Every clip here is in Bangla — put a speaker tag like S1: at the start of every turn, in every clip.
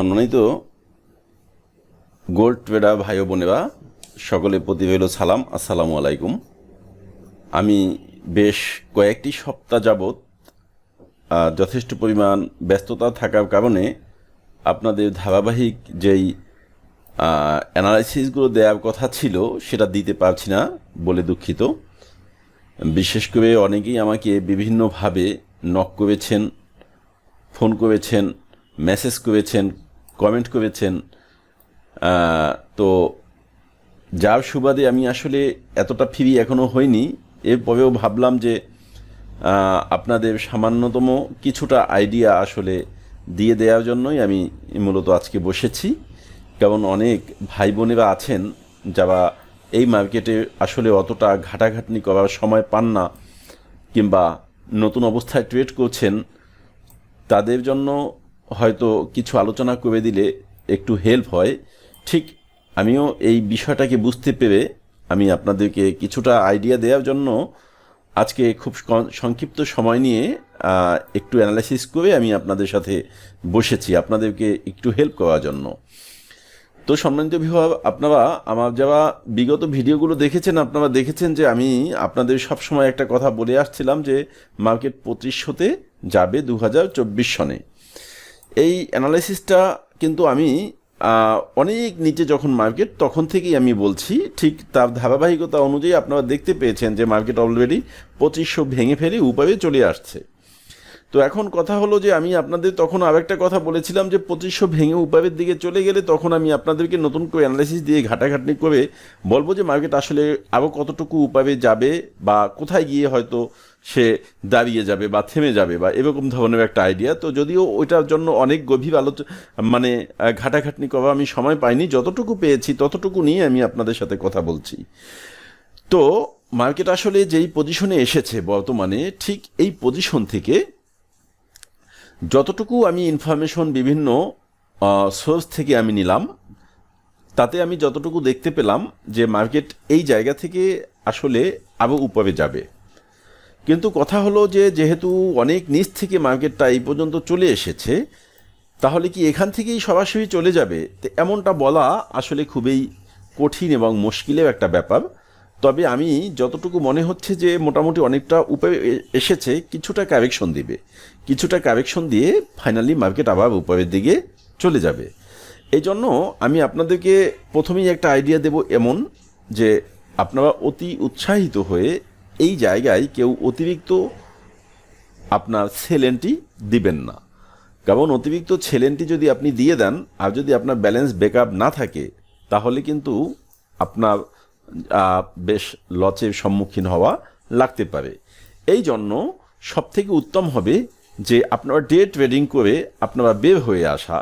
S1: সম্মানিত গোল্ড ট্রেডার ভাই বোনেরা সকলের প্রতি রইল সালাম, আসসালামু আলাইকুম। আমি বেশ কয়েকটি সপ্তাহ যাবৎ যথেষ্ট পরিমাণ ব্যস্ততা থাকার কারণে আপনাদের ধারাবাহিক যেই অ্যানালাইসিসগুলো দেওয়ার কথা ছিল, সেটা দিতে পারছি না বলে দুঃখিত। বিশেষ করে অনেকেই আমাকে বিভিন্নভাবে নক করেছেন ফোন করেছেন মেসেজ করেছেন কমেন্ট করেছেন তো যার সুবাদে আমি আসলে এতটা ফ্রি এখনও হইনি। এরপরেও ভাবলাম যে আপনাদের সামান্যতম কিছুটা আইডিয়া আসলে দিয়ে দেওয়ার জন্যই আমি মূলত আজকে বসেছি। কারণ অনেক ভাই বোনেরা আছেন যারা এই মার্কেটে আসলে অতটা ঘাটাঘাটনি করার সময় পান না কিংবা নতুন অবস্থায় ট্রেড করছেন, তাদের জন্য হয়তো কিছু আলোচনা করে দিলে একটু হেল্প হয়। ঠিক আমিও এই বিষয়টাকে বুঝতে পেরে আমি আপনাদেরকে কিছুটা আইডিয়া দেওয়ার জন্য আজকে খুব সংক্ষিপ্ত সময় নিয়ে একটু অ্যানালাইসিস করে আমি আপনাদের সাথে বসেছি আপনাদেরকে একটু হেল্প করার জন্য। তো সম্মানিত বিভাগ, আপনারা আমার যারা বিগত ভিডিওগুলো দেখেছেন, আপনারা দেখেছেন যে আমি আপনাদের সবসময় একটা কথা বলে আসছিলাম যে মার্কেট পঁচিশ পঁচিশশোতে যাবে দু হাজার চব্বিশ সনে। এই অ্যানালাইসিসটা কিন্তু আমি অনেক নিচে যখন মার্কেট তখন থেকেই আমি বলছি, ঠিক তার ধারাবাহিকতা অনুযায়ী আপনারা দেখতে পেয়েছেন যে মার্কেট অলরেডি পঁচিশশো ভেঙে ফেলে উপায়ে চলে আসছে। তো এখন কথা হলো যে আমি আপনাদের তখন আরেকটা কথা বলেছিলাম যে পঁচিশশো ভেঙে উপায়ের দিকে চলে গেলে তখন আমি আপনাদেরকে নতুন করে অ্যানালাইসিস দিয়ে ঘাটাঘাটনি করে বলব যে মার্কেট আসলে আরও কতটুকু উপায়ে যাবে বা কোথায় গিয়ে হয়তো সে দাঁড়িয়ে যাবে বা থেমে যাবে বা এরকম ধরনের একটা আইডিয়া তো যদিও ওইটার জন্য অনেক গভীর আলোচনা মানে ঘাটাঘাটনি করা আমি সময় পাইনি, যতটুকু পেয়েছি ততটুকু নিয়ে আমি আপনাদের সাথে কথা বলছি। তো মার্কেট আসলে যেই পজিশনে এসেছে বর্তমানে, ঠিক এই পজিশন থেকে যতটুকু আমি ইনফরমেশন বিভিন্ন সোর্স থেকে আমি নিলাম, তাতে আমি যতটুকু দেখতে পেলাম যে মার্কেট এই জায়গা থেকে আসলে আরও উপরে যাবে। কিন্তু কথা হলো যে যেহেতু অনেক নিচ থেকে মার্কেটটা এই পর্যন্ত চলে এসেছে, তাহলে কি এখান থেকেই সরাসরি চলে যাবে? এমনটা বলা আসলে খুবই কঠিন এবং মুশকিলের একটা ব্যাপার। তবে আমি যতটুকু মনে হচ্ছে যে মোটামুটি অনেকটা উপরে এসেছে, কিছুটা কারেকশন দিবে। কিছুটা কারেকশন দিয়ে ফাইনালি মার্কেট আবার উপরের দিকে চলে যাবে। এই জন্য আমি আপনাদেরকে প্রথমেই একটা আইডিয়া দেব এমন যে আপনারা অতি উৎসাহিত হয়ে এই জায়গায় কেউ অতিরিক্ত আপনার সেলেনটি দিবেন না। কারণ অতিরিক্ত ছেলেনটি যদি আপনি দিয়ে দেন, আর যদি আপনার ব্যালেন্স ব্যাকআপ না থাকে, তাহলে কিন্তু আপনার বেশ লচের সম্মুখীন হওয়া লাগতে পারে। এই জন্য সবথেকে উত্তম হবে যে আপনারা ডে ট্রেডিং করে আপনারা বের হয়ে আসা,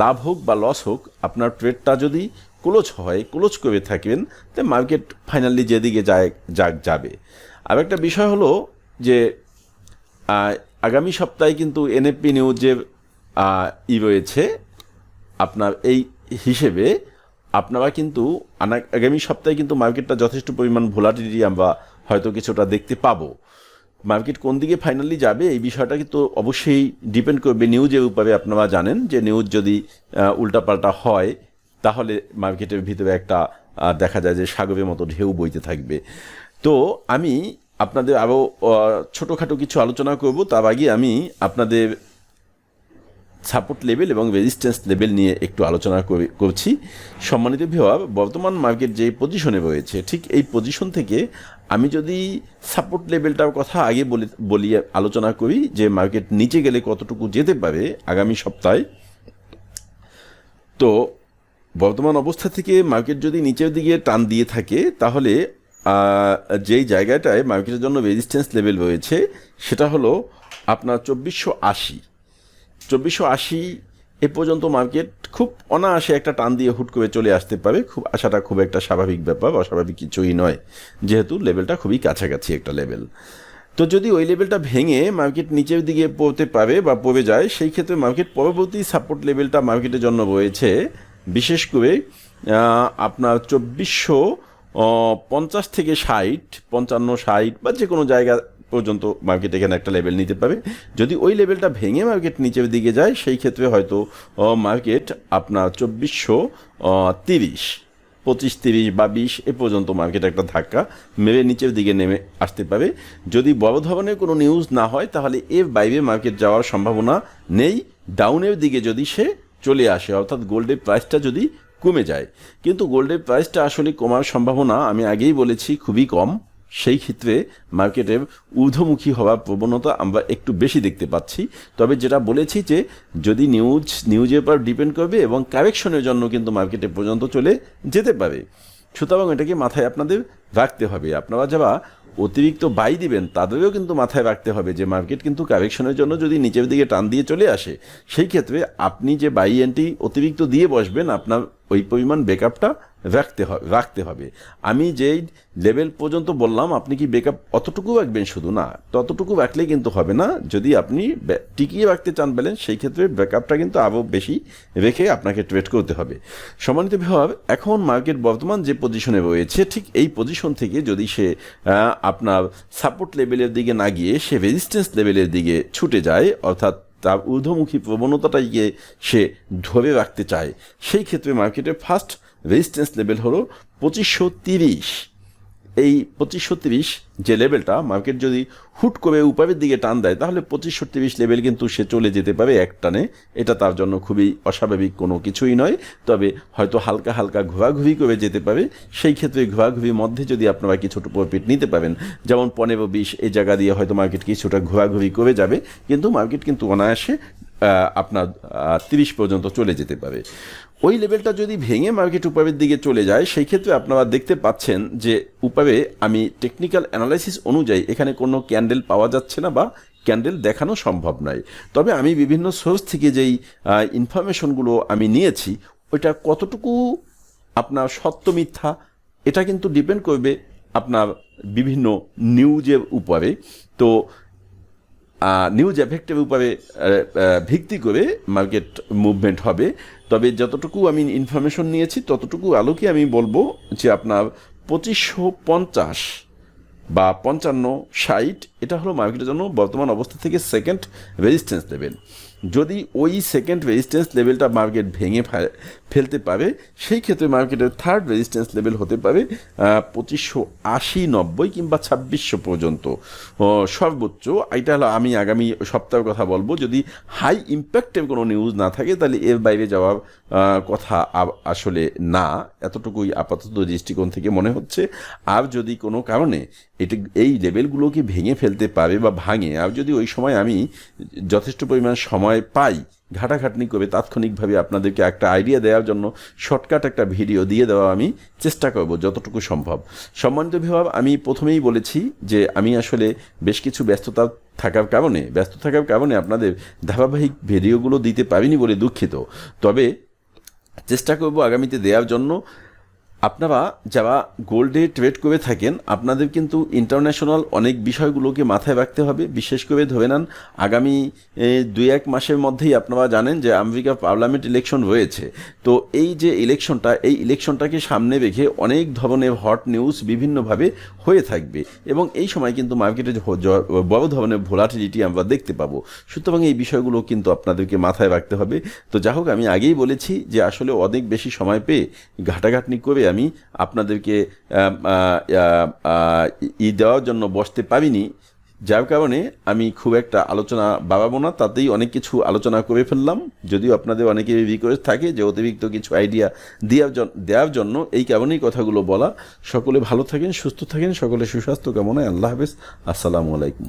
S1: লাভ হোক বা লস হোক, আপনার ট্রেডটা যদি ক্লোজ হয়, ক্লোজ করে থাকবেন তো মার্কেট ফাইনালি যেদিকে যায়, যাক যাবে। আর একটা বিষয় হলো যে আগামী সপ্তাহে কিন্তু এনএফপি নিউজের ই রয়েছে, আপনার এই হিসেবে আপনারা কিন্তু আগামী সপ্তাহে কিন্তু মার্কেটটা যথেষ্ট পরিমাণ ভোলাটিলিটি আমরা হয়তো কিছুটা দেখতে পাবো। মার্কেট কোন দিকে ফাইনালি যাবে এই বিষয়টা কিন্তু অবশ্যই ডিপেন্ড করবে নিউজের উপরে। আপনারা জানেন যে নিউজ যদি উল্টাপাল্টা হয়, তাহলে মার্কেটের ভিতরে একটা দেখা যায় যে সাগরের মতো ঢেউ বইতে থাকবে। তো আমি আপনাদের আরও ছোটোখাটো কিছু আলোচনা করব। তার আগে আমি আপনাদের সাপোর্ট লেভেল এবং রেজিস্ট্যান্স লেভেল নিয়ে একটু আলোচনা করি- করছি। সম্মানিত ভিওয়ার বর্তমান মার্কেট যে পজিশনে রয়েছে, ঠিক এই পজিশন থেকে আমি যদি সাপোর্ট লেভেলটার কথা আগে বলি বলি, আলোচনা করি যে মার্কেট নিচে গেলে কতটুকু যেতে পারে আগামী সপ্তাহে। তো বর্তমান অবস্থা থেকে মার্কেট যদি নিচের দিকে টান দিয়ে থাকে, তাহলে যেই জায়গাটায় মার্কেটের জন্য রেজিস্ট্যান্স লেভেল রয়েছে, সেটা হলো আপনার চব্বিশশো আশি। চব্বিশশো আশি এ পর্যন্ত মার্কেট খুব অনায়াসে একটা টান দিয়ে হুট করে চলে আসতে পারে। খুব আশাটা খুব একটা স্বাভাবিক ব্যাপার, অস্বাভাবিক কিছুই নয়। যেহেতু লেভেলটা খুবই কাছাকাছি একটা লেভেল। তো যদি ওই লেভেলটা ভেঙে মার্কেট নিচের দিকে পড়তে পারে বা পড়ে যায়, সেই ক্ষেত্রে মার্কেট পরবর্তী সাপোর্ট লেভেলটা মার্কেটের জন্য রয়েছে বিশেষ করে আপনার চব্বিশশো পঞ্চাশ থেকে ষাট, পঞ্চান্ন, ষাট বা যে কোনো জায়গা পর্যন্ত মার্কেট এখানে একটা লেভেল নিতে পারে যদি ওই লেভেলটা ভেঙে মার্কেট নিচের দিকে যায়, সেই ক্ষেত্রে হয়তো মার্কেট আপনার চব্বিশশো তিরিশ, পঁচিশ, তিরিশ বা বিশ এ পর্যন্ত মার্কেট একটা ধাক্কা মেরে নিচের দিকে নেমে আসতে পারে। যদি বড় ধরনের কোনো নিউজ না হয়, তাহলে এর বাইরে মার্কেট যাওয়ার সম্ভাবনা নেই। ডাউনের দিকে যদি সে চলে আসে, অর্থাৎ গোল্ডের প্রাইসটা যদি কমে যায়। কিন্তু গোল্ডের প্রাইসটা আসলে কমার সম্ভাবনা আমি আগেই বলেছি, খুবই কম। সেই ক্ষেত্রে মার্কেটের ঊর্ধ্বমুখী হওয়ার প্রবণতা আমরা একটু বেশি দেখতে পাচ্ছি। তবে যেটা বলেছি যে, যদি নিউজ নিউজের উপর ডিপেন্ড করবে এবং কারেকশনের জন্য কিন্তু মার্কেটে পর্যন্ত চলে যেতে পারে। সুতরাং এটাকে মাথায় আপনাদের রাখতে হবে। আপনারা যারা অতিরিক্ত বাই দিবেন, তাদেরও কিন্তু মাথায় রাখতে হবে যে মার্কেট কিন্তু কারেকশনের জন্য যদি নিচের দিকে টান দিয়ে চলে আসে, সেই ক্ষেত্রে আপনি যে বাই এন্ট্রি অতিরিক্ত দিয়ে বসবেন, আপনার ওই পরিমাণ ব্যাকআপটা রাখতে হবে রাখতে হবে। আমি যেই লেভেল পর্যন্ত বললাম, আপনি কি ব্যাকআপ অতটুকু রাখবেন শুধু? না, ততটুকু রাখলেই কিন্তু হবে না। যদি আপনি টিকিয়ে রাখতে চান ব্যালেন্স সেই ক্ষেত্রে ব্যাকআপটা কিন্তু আরও বেশি রেখে আপনাকে ট্রেড করতে হবে। সম্মানিত বিভাগ, এখন মার্কেট বর্তমান যে পজিশনে রয়েছে, ঠিক এই পজিশন থেকে যদি সে আপনার সাপোর্ট লেভেলের দিকে না গিয়ে সে রেজিস্ট্যান্স লেভেলের দিকে ছুটে যায়, অর্থাৎ তার ঊর্ধ্বমুখী প্রবণতাটাকে সে ধরে রাখতে চায়, সেই ক্ষেত্রে মার্কেটের ফার্স্ট রেজিস্ট্যান্স লেভেল হলো পঁচিশশো তিরিশ। এই পঁচিশশো তিরিশ যে লেভেলটা মার্কেট যদি হুট করে উপরের দিকে টান দেয়, তাহলে পঁচিশশো তিরিশ লেভেল কিন্তু সে চলে যেতে পারে এক টানে। এটা তার জন্য খুবই অস্বাভাবিক কোনো কিছুই নয়। তবে হয়তো হালকা হালকা ঘোরাঘুরি করে যেতে পারে। সেই ক্ষেত্রে ঘোরাঘুরির মধ্যে যদি আপনারা কিছুটা প্রফিট নিতে পারেন, যেমন পনেরো বিশ, এই জায়গা দিয়ে হয়তো মার্কেট কিছুটা ঘোরাঘুরি করে যাবে। কিন্তু মার্কেট কিন্তু অনায়াসে আপনার তিরিশ পর্যন্ত চলে যেতে পারে। ওই লেভেলটা যদি ভেঙে মার্কেট উপরের দিকে চলে যায়, সেই ক্ষেত্রে আপনারা দেখতে পাচ্ছেন যে উপরে আমি টেকনিক্যাল অ্যানালাইসিস অনুযায়ী এখানে কোনো ক্যান্ডেল পাওয়া যাচ্ছে না বা ক্যান্ডেল দেখানো সম্ভব নয়। তবে আমি বিভিন্ন সোর্স থেকে যেই ইনফরমেশনগুলো আমি নিয়েছি, ওইটা কতটুকু আপনার সত্য মিথ্যা, এটা কিন্তু ডিপেন্ড করবে আপনার বিভিন্ন নিউজের উপরে। তো নিউজ এফেক্টের উপরে ভিত্তি করে মার্কেট মুভমেন্ট হবে। তবে যতটুকু আমি ইনফরমেশন নিয়েছি, ততটুকু আলোকে আমি বলব যে আপনার পঁচিশশো পঞ্চাশ বা পঞ্চান্ন ষাট, এটা হলো মার্কেটের জন্য বর্তমান অবস্থা থেকে সেকেন্ড রেজিস্ট্যান্স লেভেল যদি ওই সেকেন্ড রেজিস্ট্যান্স লেভেলটা মার্কেট ভেঙে ফেলতে পারে, সেই ক্ষেত্রে মার্কেটের থার্ড রেজিস্ট্যান্স লেভেল হতে পারে পঁচিশশো আশি নব্বই কিংবা ছাব্বিশশো পর্যন্ত। সর্বোচ্চ, এটা হলো আমি আগামী সপ্তাহের কথা বলব, যদি হাই ইম্প্যাক্টের কোনো নিউজ না থাকে, তাহলে এর বাইরে যাওয়ার কথা আসলে না। এতটুকুই আপাতত দৃষ্টিকোণ থেকে মনে হচ্ছে। আর যদি কোনো কারণে এটি, এই লেভেলগুলোকে ভেঙে ফেলতে পারে বা ভাঙে, আর যদি ওই সময় আমি যথেষ্ট পরিমাণ সময় পাই ঘাটাঘাটনি করে তাৎক্ষণিকভাবে আপনাদেরকে একটা আইডিয়া দেওয়ার জন্য শর্টকাট একটা ভিডিও দিয়ে দেওয়া আমি চেষ্টা করব যতটুকু সম্ভব। সম্মানিত বিভাব আমি প্রথমেই বলেছি যে আমি আসলে বেশ কিছু ব্যস্ততা থাকার কারণে, ব্যস্ত থাকার কারণে আপনাদের ধারাবাহিক ভিডিওগুলো দিতে পারিনি বলে দুঃখিত। তবে চেষ্টা করব আগামীতে দেওয়ার জন্য আপনারা যারা গোল্ডে ট্রেড করে থাকেন, আপনাদের কিন্তু ইন্টারন্যাশনাল অনেক বিষয়গুলোকে মাথায় রাখতে হবে। বিশেষ করে ধরে নেন, আগামী দুই এক মাসের মধ্যেই আপনারা জানেন যে আমেরিকা পার্লামেন্ট ইলেকশন রয়েছে। তো এই যে ইলেকশনটা এই ইলেকশনটাকে সামনে রেখে অনেক ধরনের হট নিউজ বিভিন্নভাবে হয়ে থাকবে। এবং এই সময় কিন্তু মার্কেটে বড় ধরনের ভোলাটিলিটি আমরা দেখতে পাবো। সুতরাং এই বিষয়গুলো কিন্তু আপনাদেরকে মাথায় রাখতে হবে। তো যা হোক, আমি আগেই বলেছি যে আসলে অনেক বেশি সময় পেয়ে ঘাটাঘাটনি করে আমি আপনাদেরকে ই দেওয়ার জন্য বসতে পারিনি। যার কারণে আমি খুব একটা আলোচনা বাড়াবো না, তাতেই অনেক কিছু আলোচনা করে ফেললাম। যদিও আপনাদের অনেকের রিকোয়েস্ট থাকে যে অতিরিক্ত কিছু আইডিয়া দেওয়ার দেওয়ার জন্য, এই কারণেই কথাগুলো বলা। সকলে ভালো থাকেন, সুস্থ থাকেন, সকলে সুস্বাস্থ্য কামনায় আল্লাহ হাফেজ। আসসালামু আলাইকুম।